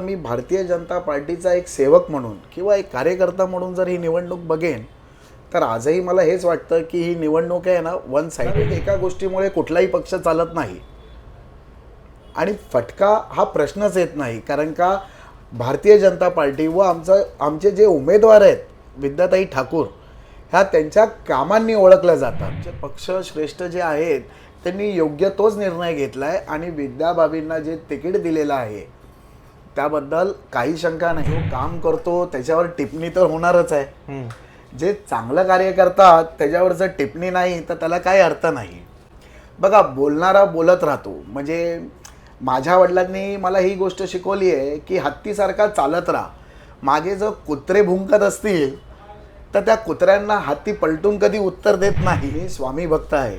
मी भारतीय जनता पार्टीचा एक सेवक म्हणून किंवा एक कार्यकर्ता म्हणून जर ही निवडणूक बघेन तर आजही मला हेच वाटतं की ही निवडणूक आहे ना वन साईडेड एका गोष्टीमुळे कुठलाही पक्ष चालत नाही. आणि फटका हा प्रश्नच येत नाही कारण का भारतीय जनता पार्टी व आमचं आमचे जे उमेदवार आहेत विद्याताई ठाकूर ह्या त्यांच्या कामांनी ओळखल्या जातात. आमचे पक्ष श्रेष्ठ जे आहेत त्यांनी योग्य तोच निर्णय घेतला आहे आणि विद्याबाबींना जे तिकीट दिलेलं आहे त्याबद्दल काही शंका नाही. जो काम करतो त्याच्यावर टिप्पणी तर होणारच आहे. जे चांगलं कार्य करतात त्याच्यावर जर टिप्पणी नाही तर त्याला काही अर्थ नाही. बघा बोलणारा बोलत राहतो. म्हणजे माझ्या वडिलांनी मला ही गोष्ट शिकवली आहे की हत्तीसारखा चालत राहा. मागे जर कुत्रे भुंकत असतील तर त्या कुत्र्यांना हत्ती पलटून कधी उत्तर देत नाही मी स्वामी भक्त आहे.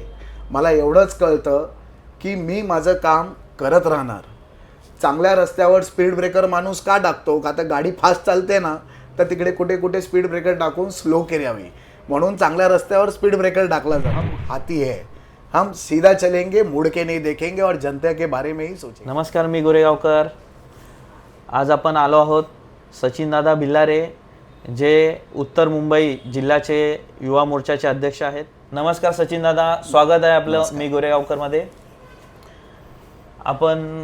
मला एवढंच कळतं की मी माझं काम करत राहणार. चांगल्या रस्त्यावर स्पीड ब्रेकर माणूस का टाकतो का तर गाडी फास्ट चालते ना तर तिकडे कुठे कुठे स्पीड ब्रेकर टाकून स्लो करावी. म्हणून चांगल्या रस्त्यावर स्पीड ब्रेकर टाकला जातो. हम हाती है. हम सीधा चलेंगे मुड़ के नहीं देखेंगे और जनता के बारे में ही सोचेंगे. नमस्कार मी गोरेगावकर. आज आपण आलो आहोत सचिनदादा भिल्लारे जे उत्तर मुंबई जिल्ह्याचे युवा मोर्चाचे अध्यक्ष आहेत. नमस्कार सचिनदादा स्वागत आहे आपलं मी गोरेगावकरमध्ये. आपण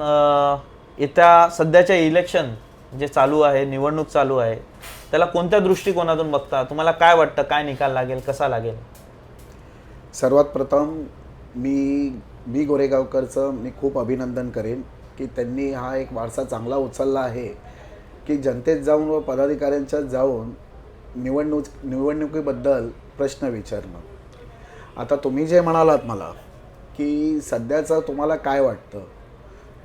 येत्या सध्याच्या इलेक्शन जे चालू आहे निवडणूक चालू आहे त्याला कोणत्या दृष्टिकोनातून बघता? तुम्हाला काय वाटतं? काय निकाल लागेल? कसा लागेल? सर्वात प्रथम मी मी गोरेगावकरचं मी खूप अभिनंदन करेन की त्यांनी हा एक वारसा चांगला उचलला आहे की जनतेत जाऊन व पदाधिकाऱ्यांच्यात जाऊन निवडणूक निवडणुकीबद्दल प्रश्न विचारणं. आता तुम्ही जे म्हणालात मला की सध्याचं तुम्हाला काय वाटतं?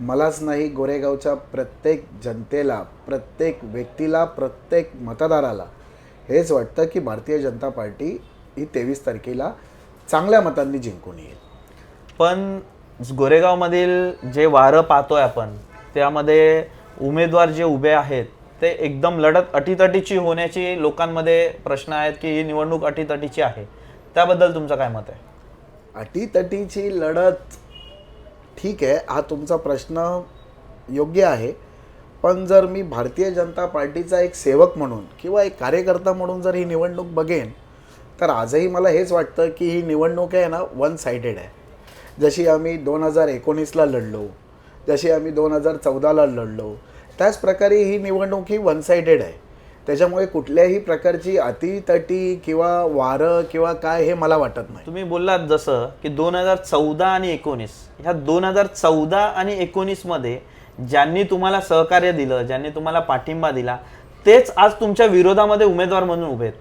मलाच नाही गोरेगावच्या प्रत्येक जनतेला प्रत्येक व्यक्तीला प्रत्येक मतदाराला. हेच वाटतं की भारतीय जनता पार्टी ही तेवीस तारखेला चांगल्या मतांनी जिंकून येईल. पण गोरेगावमधील जे वारं पाहतोय आपण त्यामध्ये उमेदवार जे उभे आहेत ते एकदम लढत अटीतटीची होण्याची लोकांमध्ये प्रश्न आहेत की ही निवडणूक अटीतटीची आहे. त्याबद्दल तुमचं काय मत आहे? अटीतटीची लढत ठीक आहे हा तुमचा प्रश्न योग्य आहे. पण जर मी भारतीय जनता पार्टीचा एक सेवक म्हणून किंवा एक कार्यकर्ता म्हणून जर ही निवडणूक बघेन तर आजही मला हेच वाटतं की ही निवडणूक आहे ना वन साईडेड आहे. जशी आम्ही दोन हजार एकोणीसला लढलो जशी आम्ही दोन हजार चौदाला लढलो त्याच प्रकारे ही निवडणूक ही वन साईडेड आहे. त्याच्यामुळे कुठल्याही प्रकारची अतितटी किंवा वारं किंवा काय हे मला वाटत नाही. तुम्ही बोललात जसं की दोन हजार चौदा आणि एकोणीस. ह्या दोन हजार चौदा आणि एकोणीसमध्ये ज्यांनी तुम्हाला सहकार्य दिलं ज्यांनी तुम्हाला पाठिंबा दिला तेच आज तुमच्या विरोधामध्ये उमेदवार म्हणून उभे आहेत.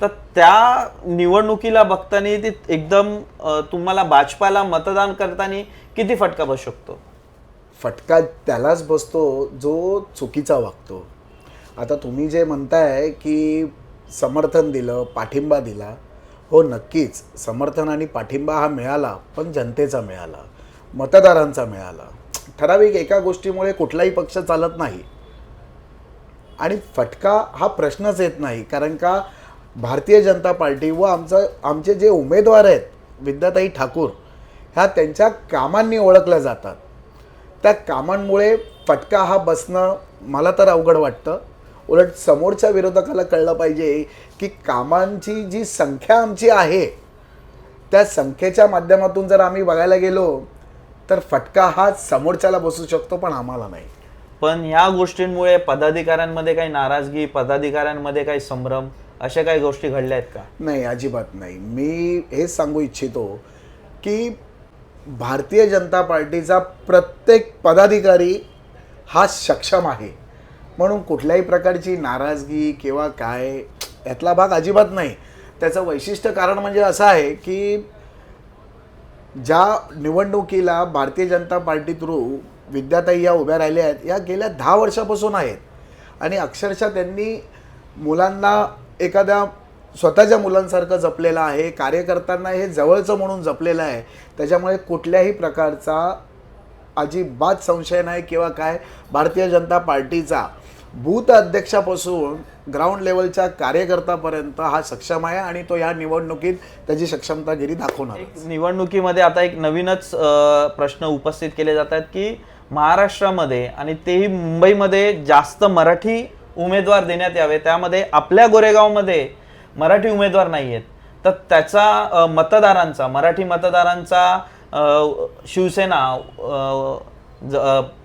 तर त्या निवडणुकीला बघताना ती एकदम तुम्हाला भाजपाला मतदान करताना किती फटका बसू शकतो? फटका त्यालाच बसतो जो चुकीचा वागतो. आता तुम्ही जे म्हणताय की समर्थन दिलं पाठिंबा दिला हो नक्कीच समर्थन आणि पाठिंबा हा मिळाला पण जनतेचा मिळाला मतदारांचा मिळाला. ठराविक एका गोष्टीमुळे कुठलाही पक्ष चालत नाही. आणि फटका हा प्रश्नच येत नाही कारण का भारतीय जनता पार्टी व आमचं आमचे जे उमेदवार आहेत विद्याताई ठाकूर ह्या त्यांच्या कामांनी ओळखल्या जातात. त्या कामांमुळे फटका हा बसणं मला तर अवघड वाटतं. उलट समोरच्या विरोधकाला कळलं पाहिजे की कामांची जी संख्या आमची आहे त्या संख्येच्या माध्यमातून जर आम्ही बघायला गेलो तर फटका हा समोरच्याला बसू शकतो पण आम्हाला नाही. पण ह्या गोष्टींमुळे पदाधिकाऱ्यांमध्ये काही नाराजगी पदाधिकाऱ्यांमध्ये काही संभ्रम अशा काही गोष्टी घडल्या आहेत का? नाही अजिबात नाही. मी हेच सांगू इच्छितो की भारतीय जनता पार्टीचा प्रत्येक पदाधिकारी हा सक्षम आहे. म्हणून कुठल्याही प्रकारची नाराजगी किंवा काय यातला भाग अजिबात नाही. त्याचं वैशिष्ट्य कारण म्हणजे असं आहे की ज्या निवडणुकीला भारतीय जनता पार्टी थ्रू विद्याताई या उभ्या राहिल्या आहेत या गेल्या दहा वर्षापासून आहेत. आणि अक्षरशः त्यांनी मुलांना एखाद्या स्वतःच्या मुलांसारखं जपलेलं आहे कार्यकर्त्यांना हे जवळचं म्हणून जपलेलं आहे. त्याच्यामुळे कुठल्याही प्रकारचा अजिबात संशय नाही किंवा काय भारतीय जनता पार्टीचा बूथ अध्यक्षापासून ग्राउंड लेवलच्या कार्यकर्त्यापर्यंत हा सक्षम आहे आणि तो या निवडणुकीत त्याची सक्षमतागिरी दाखवणार निवडणुकीमध्ये आता एक नवीनच प्रश्न उपस्थित केले जात आहेत की महाराष्ट्रामध्ये आणि तेही मुंबईमध्ये जास्त मराठी उमेदवार देण्यात यावे. त्यामध्ये आपल्या गोरेगावमध्ये मराठी उमेदवार नाही आहेत. तर त्याचा मतदारांचा मराठी मतदारांचा शिवसेना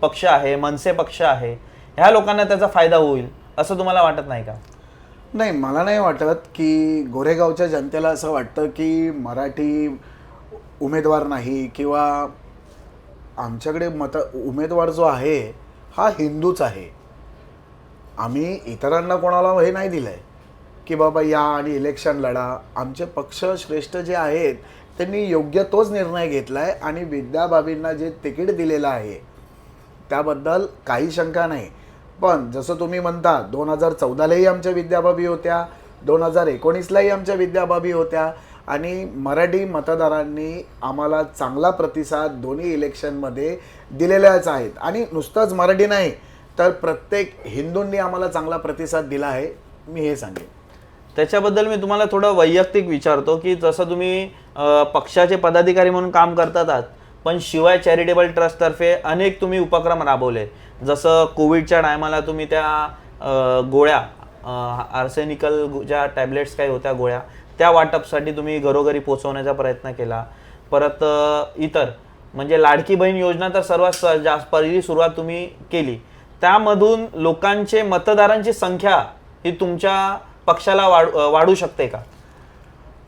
पक्ष आहे मनसे पक्ष आहे ह्या लोकांना त्याचा फायदा होईल असं तुम्हाला वाटत नाही का? नाही मला नाही वाटत की गोरेगावच्या जनतेला असं वाटतं की मराठी उमेदवार नाही किंवा आमच्याकडे मत उमेदवार जो आहे हा हिंदूच आहे. आम्ही इतरांना कोणाला हे नाही दिलं आहे की बाबा या आणि इलेक्शन लढा. आमचे पक्ष श्रेष्ठ जे आहेत त्यांनी योग्य तोच निर्णय घेतला आहे आणि विद्याबाबींना जे तिकीट दिलेलं आहे त्याबद्दल काही शंका नाही. पण जसं तुम्ही म्हणता दोन हजार चौदालाही आमच्या विद्याबाबी होत्या दोन हजार एकोणीसलाही आमच्या विद्याबाबी होत्या आणि मराठी मतदारांनी आम्हाला चांगला प्रतिसाद दोन्ही इलेक्शनमध्ये दिलेल्याच आहेत. आणि नुसतंच मराठी नाही तर प्रत्येक हिंदूंनी आम्हाला चांगला प्रतिसाद दिला आहे मी हे सांगेन. त्याच्याबद्दल मी तुम्हाला थोडं वैयक्तिक विचारतो की जसं तुम्ही पक्षाचे पदाधिकारी म्हणून काम करतात पण शिवाय चॅरिटेबल ट्रस्टतर्फे अनेक तुम्ही उपक्रम राबवले. जसं कोविडच्या टायमाला तुम्ही त्या गोळ्या आर्सेनिकल ज्या टॅबलेट्स काही होत्या गोळ्या त्या वाटपसाठी तुम्ही घरोघरी पोचवण्याचा प्रयत्न केला. परत इतर म्हणजे लाडकी बहीण योजना तर सर्वात स- जास्त पहिली सुरुवात तुम्ही केली. त्यामधून लोकांचे मतदारांची संख्या ही तुमच्या पक्षाला वाढ वाढू शकते का?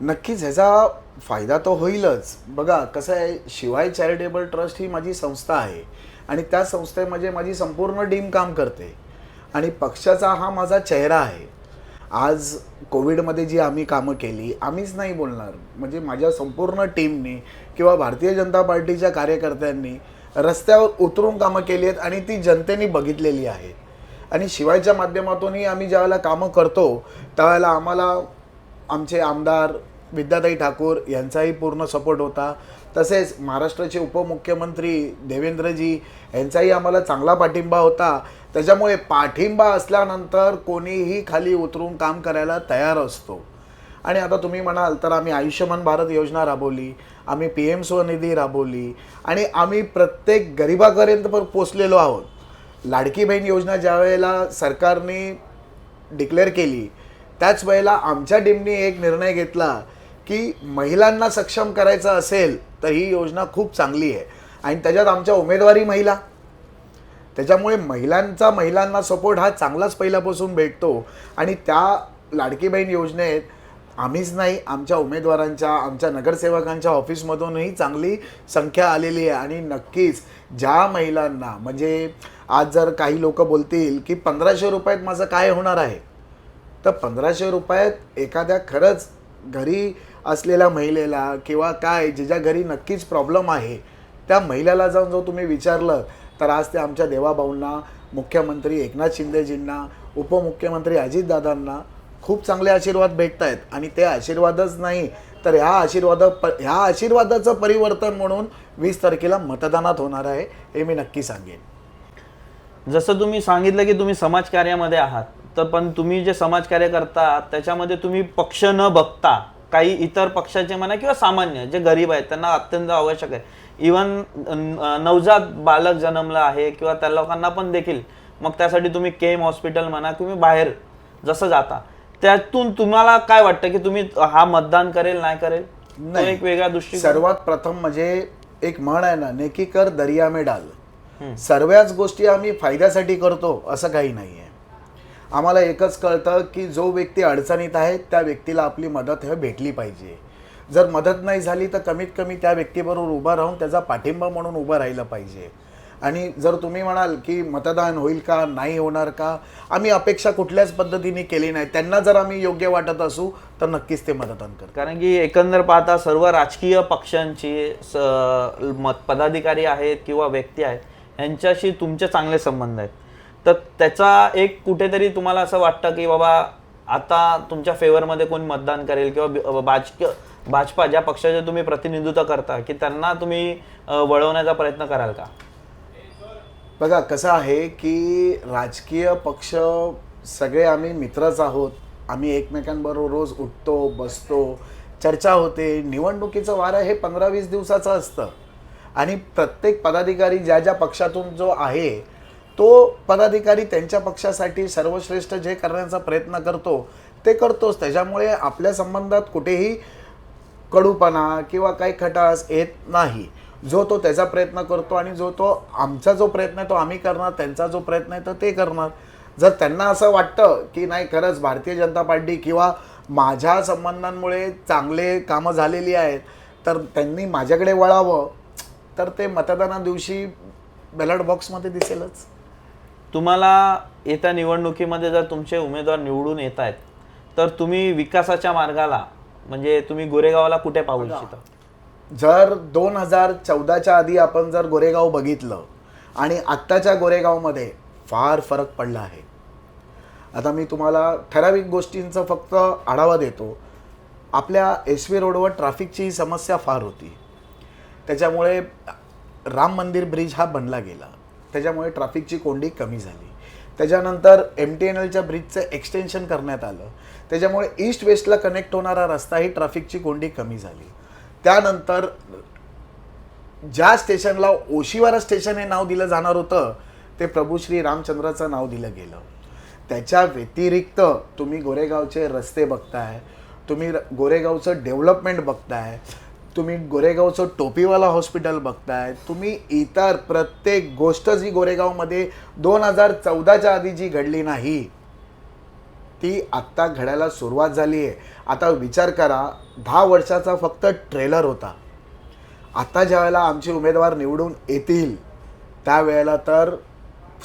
नक्कीच ह्याचा फायदा तो होईलच. बघा कसं आहे शिवाय चॅरिटेबल ट्रस्ट ही माझी संस्था आहे. आणि त्या संस्थेमध्ये माझी संपूर्ण टीम काम करते. आणि पक्षाचा हा माझा चेहरा आहे. आज कोविडमध्ये जी आम्ही कामं केली आम्हीच नाही बोलणार. म्हणजे माझ्या संपूर्ण टीमने किंवा भारतीय जनता पार्टीच्या कार्यकर्त्यांनी रस्त्यावर उतरून कामं केली आहेत आणि ती जनतेने बघितलेली आहे. आणि शिवायच्या माध्यमातूनही आम्ही ज्यावेळेला कामं करतो त्यावेळेला आम्हाला आमचे आमदार विद्याताई ठाकूर यांचाही पूर्ण सपोर्ट होता. तसेच महाराष्ट्राचे उपमुख्यमंत्री देवेंद्रजी यांचाही आम्हाला चांगला पाठिंबा होता. त्याच्यामुळे पाठिंबा असल्यानंतर कोणीही खाली उतरून काम करायला तयार असतो. आणि आता तुम्ही म्हणाल तर आम्ही आयुष्यमान भारत योजना राबवली आम्ही पी एम स्वनिधी राबवली आणि आम्ही प्रत्येक गरिबापर्यंत पण पोचलेलो आहोत. लाडकी बहीण योजना ज्या वेळेला सरकारने डिक्लेअर केली त्याच वेळेला आमच्या टीमने एक निर्णय घेतला की महिलांना सक्षम करायचं असेल तर ही योजना खूप चांगली आहे. आणि त्याच्यात आमच्या उमेदवारी महिला. त्याच्यामुळे महिलांचा महिलांना सपोर्ट हा चांगलाच पहिल्यापासून भेटतो. आणि त्या लाडकी बहीण योजनेत आम्हीच नाही आमच्या उमेदवारांच्या आमच्या नगरसेवकांच्या ऑफिसमधूनही चांगली संख्या आलेली आहे. आणि नक्कीच ज्या महिलांना म्हणजे आज जर काही लोक बोलतील की पंधराशे रुपयात माझं काय होणार आहे? तर पंधराशे रुपयात एखाद्या खरंच घरी असलेल्या महिलेला किंवा काय जिच्या घरी नक्कीच प्रॉब्लेम आहे त्या महिलेला जाऊन जर तुम्ही विचारलं तर आज ते आमच्या देवाभाऊंना मुख्यमंत्री एकनाथ शिंदेजींना उपमुख्यमंत्री अजितदादांना खूप चांगले आशीर्वाद भेटत आहेत आणि ते आशीर्वादच नाही तर ह्या आशीर्वाद प ह्या आशीर्वादाचं परिवर्तन म्हणून वीस तारखेला मतदानात होणार आहे हे मी नक्की सांगेन. जसं तुम्ही सांगितलं की तुम्ही समाजकार्यामध्ये आहात तर पण तुम्ही जे समाजकार्य करता त्याच्यामध्ये तुम्ही पक्ष न बघता काही इतर पक्षाचे म्हणा किंवा सामान्य जे गरीब आहेत त्यांना अत्यंत आवश्यक आहे. इवन नवजात बालक जन्मलं आहे किंवा त्या लोकांना पण देखील मग त्यासाठी तुम्ही केम हॉस्पिटल म्हणा तुम्ही बाहेर जसं जाता त्यातून तुम्हाला काय वाटतं की तुम्ही हा मतदान करेल नाही करेल? तो एक वेगळा दृष्टी सर्वात प्रथम म्हणजे एक म्हण आहे ना नेकी कर दर्या में डाल. सर्वच गोष्टी आम्ही फायद्यासाठी करतो असं काही नाही आहे. आम्हाला एकच कळतं की जो व्यक्ती अडचणीत आहे त्या व्यक्तीला आपली मदत हे भेटली पाहिजे. जर मदत नाही झाली तर कमीत कमी त्या व्यक्तीबरोबर उभा राहून त्याचा पाठिंबा म्हणून उभं राहिलं पाहिजे. आणि जर तुम्ही म्हणाल की मतदान होईल का नाही होणार का आम्ही अपेक्षा कुठल्याच पद्धतीने केली नाही. त्यांना जर आम्ही योग्य वाटत असू तर नक्कीच ते मतदान करतात कारण की एकंदर पाहता सर्व राजकीय पक्षांची स- मत पदाधिकारी आहेत किंवा व्यक्ती आहेत यांच्याशी तुमचे चांगले संबंध आहेत. तर त्याचा एक कुठेतरी तुम्हाला असं वाटतं की बाबा आता तुमच्या फेवरमध्ये कोण मतदान करेल किंवा भाजप भाजक भाजपा ज्या पक्षाचे तुम्ही प्रतिनिधित्व करता की त्यांना तुम्ही वळवण्याचा प्रयत्न कराल का? बघा कसं आहे की राजकीय पक्ष सगळे आम्ही मित्रच आहोत. आम्ही एकमेकांबरोबर रोज उठतो बसतो चर्चा होते. निवडणुकीचं वारं हे पंधरा वीस दिवसाचं असतं. आणि प्रत्येक पदाधिकारी ज्या ज्या पक्षातून जो आहे तो पदाधिकारी त्यांच्या पक्षासाठी सर्वश्रेष्ठ जे करण्याचा प्रयत्न करतो ते करतोच. त्याच्यामुळे आपल्या संबंधात कुठेही कडूपणा किंवा काही खटास येत नाही. जो तो त्याचा प्रयत्न करतो आणि जो तो आमचा जो प्रयत्न आहे तो आम्ही करणार त्यांचा जो प्रयत्न आहे तर ते करणार. जर त्यांना असं वाटतं की नाही खरंच भारतीय जनता पार्टी किंवा माझ्या संबंधांमुळे चांगले कामं झालेली आहेत तर त्यांनी माझ्याकडे वळावं तर ते मतदाना दिवशी बॅलट बॉक्समध्ये दिसेलच. तुम्हाला येत्या निवडणुकीमध्ये जर तुमचे उमेदवार निवडून येत आहेत तर तुम्ही विकासाच्या मार्गाला म्हणजे तुम्ही गोरेगावला कुठे पाहू इच्छिता? जर दोन हजार चौदाच्या आधी आपण जर गोरेगाव बघितलं आणि आत्ताच्या गोरेगावमध्ये फार फरक पडला आहे. आता मी तुम्हाला ठराविक गोष्टींचा फक्त आढावा देतो. आपल्या एस व्ही रोडवर ट्रॅफिकची ही समस्या फार होती. त्याच्यामुळे राम मंदिर ब्रिज हा बनला गेला. त्याच्यामुळे ट्रॅफिकची कोंडी कमी झाली. त्याच्यानंतर एम टी एन एलच्या ब्रिजचं एक्सटेन्शन करण्यात आलं. त्याच्यामुळे ईस्ट वेस्टला कनेक्ट होणारा रस्ता ही ट्रॅफिकची कोंडी कमी झाली. त्यानंतर ज्या स्टेशनला ओशिवारा स्टेशन हे नाव दिलं जाणार होतं ते प्रभू श्री रामचंद्राचं नाव दिलं गेलं. त्याच्या व्यतिरिक्त तुम्ही गोरेगावचे रस्ते बघताय तुम्ही गोरेगावचं डेव्हलपमेंट बघताय तुम्ही गोरेगावचं टोपीवाला हॉस्पिटल बघताय तुम्ही इतर प्रत्येक गोष्ट जी गोरेगावमध्ये दोन हजार चौदाच्या आधी जी घडली नाही ती आत्ता घडायला सुरुवात झाली आहे. आता विचार करा दहा वर्षाचा फक्त ट्रेलर होता. आत्ता ज्या वेळेला आमचे उमेदवार निवडून येतील त्यावेळेला तर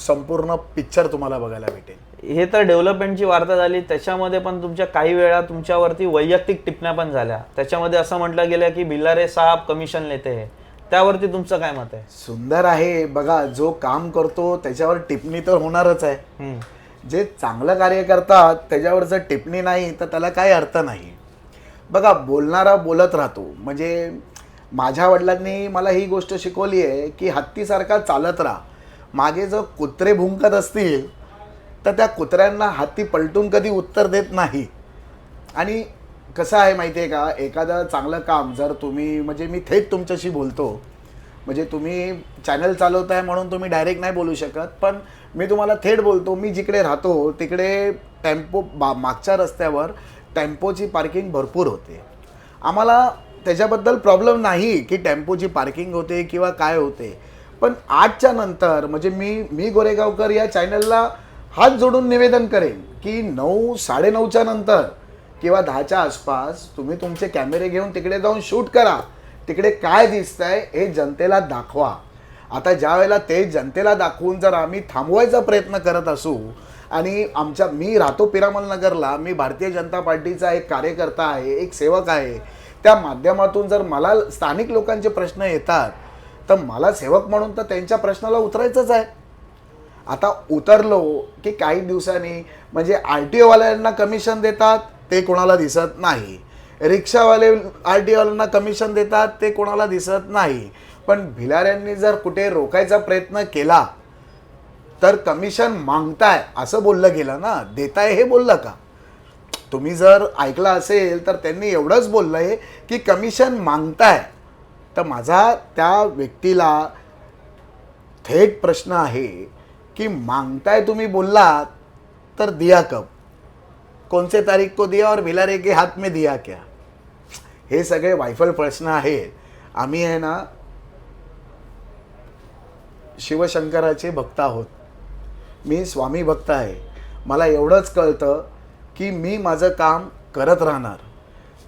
संपूर्ण पिक्चर तुम्हाला बघायला भेटेल. हे तर डेव्हलपमेंटची वार्ता झाली. त्याच्यामध्ये पण तुमच्या काही वेळा तुमच्यावरती वैयक्तिक टिप्पण्या पण झाल्या. त्याच्यामध्ये असं म्हटलं गेलं की बिल्लारे साहेब कमिशन लेते है. त्यावरती तुमचं काय मत आहे? सुंदर आहे. बघा जो काम करतो त्याच्यावर टिप्पणी तर होणारच आहे. जे चांगलं कार्य करतात त्याच्यावर जर टिप्पणी नाही तर त्याला काही अर्थ नाही. बघा बोलणारा बोलत राहतो. म्हणजे माझ्या वडिलांनी मला ही गोष्ट शिकवली आहे की हत्तीसारखा चालत राहा. मागे जर कुत्रे भुंकत असतील तर त्या कुत्र्यांना हाती पलटून कधी उत्तर देत नाही. आणि कसं आहे माहिती आहे का? एखादं चांगलं काम जर तुम्ही म्हणजे मी थेट तुमच्याशी बोलतो. म्हणजे तुम्ही चॅनल चालवताय म्हणून तुम्ही डायरेक्ट नाही बोलू शकत पण मी तुम्हाला थेट बोलतो मी जिकडे राहतो तिकडे टेम्पो बा मागच्या रस्त्यावर टेम्पोची पार्किंग भरपूर होते. आम्हाला त्याच्याबद्दल प्रॉब्लेम नाही की टेम्पोची पार्किंग होते किंवा काय होते. पण आजच्या नंतर म्हणजे मी मी गोरेगावकर या चॅनलला हात जोडून निवेदन करेन की नऊ साडेनऊच्या नंतर किंवा दहाच्या आसपास तुम्ही तुमचे कॅमेरे घेऊन तिकडे जाऊन शूट करा. तिकडे काय दिसतंय हे जनतेला दाखवा. आता ज्या वेळेला ते जनतेला दाखवून जर आम्ही थांबवायचा प्रयत्न करत असू आणि आमच्या मी राहतो पिरामल नगरला मी भारतीय जनता पार्टीचा एक कार्यकर्ता आहे एक सेवक आहे. त्या माध्यमातून जर मला स्थानिक लोकांचे प्रश्न येतात तर मला सेवक म्हणून तर त्यांच्या प्रश्नाला उतरायचंच आहे. आता उतरलो की काही दिवसांनी म्हणजे आर टी ओवाल्यांना कमिशन देतात ते कोणाला दिसत नाही. रिक्षावाले आर टी ओवाल्यांना कमिशन देतात ते कोणाला दिसत नाही. पण भिलाऱ्यांनी जर कुठे रोखायचा प्रयत्न केला तर कमिशन मागताय असं बोललं गेलं ना? देताय हे बोललं का? तुम्ही जर ऐकलं असेल तर त्यांनी एवढंच बोललं आहे की कमिशन मागताय. तर माझा त्या व्यक्तीला थेट प्रश्न आहे की मांगताय तुम्ही बोललात तर दिया कब. कोणसे तारीख को दिया और भिलारे के हात में दिया क्या? हे सगळे वायफल प्रश्न आहेत आम्ही आहे ना शिवशंकराचे भक्त आहोत. मी स्वामी भक्त आहे. मला एवढंच कळतं की मी माझं काम करत राहणार.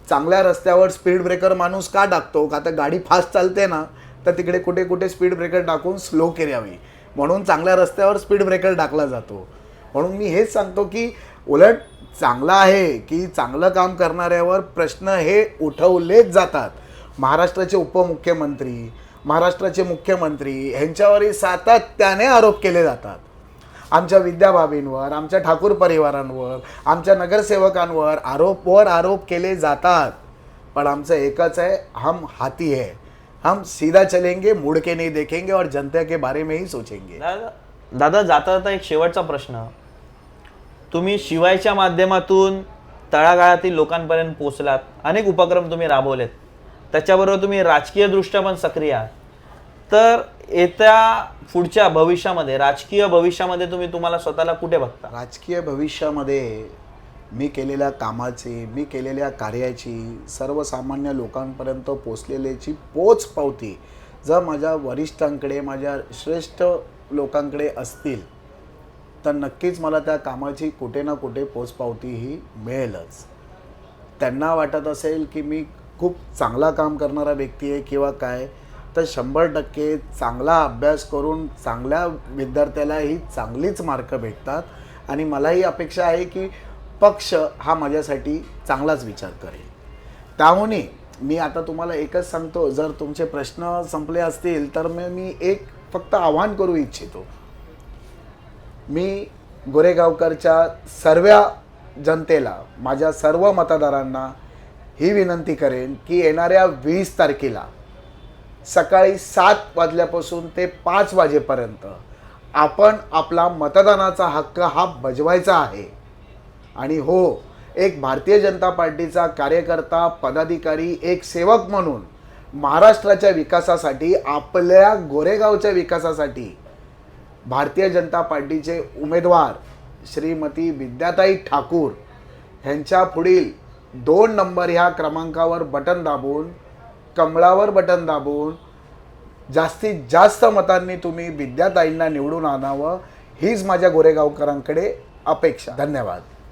चांगल्या रस्त्यावर स्पीड ब्रेकर माणूस का टाकतो का तर गाडी फास्ट चालते ना तर तिकडे कुठे कुठे स्पीड ब्रेकर टाकून स्लो करावी म्हणून चांगल्या रस्त्यावर स्पीड ब्रेकर टाकला जातो. म्हणून मी हेच सांगतो की उलट चांगलं आहे की चांगलं काम करणाऱ्यावर प्रश्न हे उठवलेच जातात. महाराष्ट्राचे उपमुख्यमंत्री महाराष्ट्राचे मुख्यमंत्री ह्यांच्यावरही सातत्याने आरोप केले जातात. आमच्या विद्याबाबींवर आमच्या ठाकूर परिवारांवर आमच्या नगरसेवकांवर आरोपवर आरोप केले जातात. पण आमचं एकच आहे हम हाती आहे हम सीधा चलेंगे मुड़ के नहीं देखेंगे और जनता के बारे में ही सोचेंगे। दादा दादा जाता जाता एक शेवटचा प्रश्न. तुम्ही शिवायच्या माध्यमातून तळागाळातील लोकांपर्यंत पोहोचलात. अनेक उपक्रम तुम्ही राबवलेत. त्याच्याबरोबर तुम्ही राजकीय दृष्ट्या पण सक्रिय आहात. तर येत्या पुढच्या भविष्यामध्ये राजकीय भविष्यामध्ये तुम्ही तुम्हाला स्वतःला कुठे बघता? राजकीय भविष्यामध्ये मी केलेल्या कामाची मी केलेल्या कार्याची सर्वसामान्य लोकांपर्यंत पोचलेल्याची पोच पावती जर माझ्या वरिष्ठांकडे माझ्या श्रेष्ठ लोकांकडे असतील तर नक्कीच मला त्या कामाची कुठे ना कुठे पोचपावती ही मिळेलच. त्यांना वाटत असेल की मी खूप चांगला काम करणारा व्यक्ती आहे किंवा काय तर शंभर टक्के चांगला अभ्यास करून चांगल्या विद्यार्थ्याला ही चांगलीच मार्क भेटतात. आणि मलाही अपेक्षा आहे की पक्ष हा माझ्यासाठी चांगलाच विचार करेल. त्याहूनही मी आता तुम्हाला एकच सांगतो जर तुमचे प्रश्न संपले असतील तर मी मी एक फक्त आव्हान करू इच्छितो. मी गोरेगावकरच्या सर्व जनतेला माझ्या सर्व मतदारांना ही विनंती करेन की येणाऱ्या वीस तारखेला सकाळी सात वाजल्यापासून ते पाच वाजेपर्यंत आपण आपला मतदानाचा हक्क हा बजवायचा आहे. आणि हो एक भारतीय जनता पार्टीचा कार्यकर्ता पदाधिकारी एक सेवक म्हणून महाराष्ट्राच्या विकासासाठी आपल्या गोरेगावच्या विकासासाठी भारतीय जनता पार्टीचे उमेदवार श्रीमती विद्याताई ठाकूर ह्यांच्या पुढील दोन नंबर ह्या क्रमांकावर बटन दाबून कमळावर बटन दाबून जास्तीत जास्त मतांनी तुम्ही विद्याताईंना निवडून आणावं. हीच माझ्या गोरेगावकरांकडे अपेक्षा. धन्यवाद.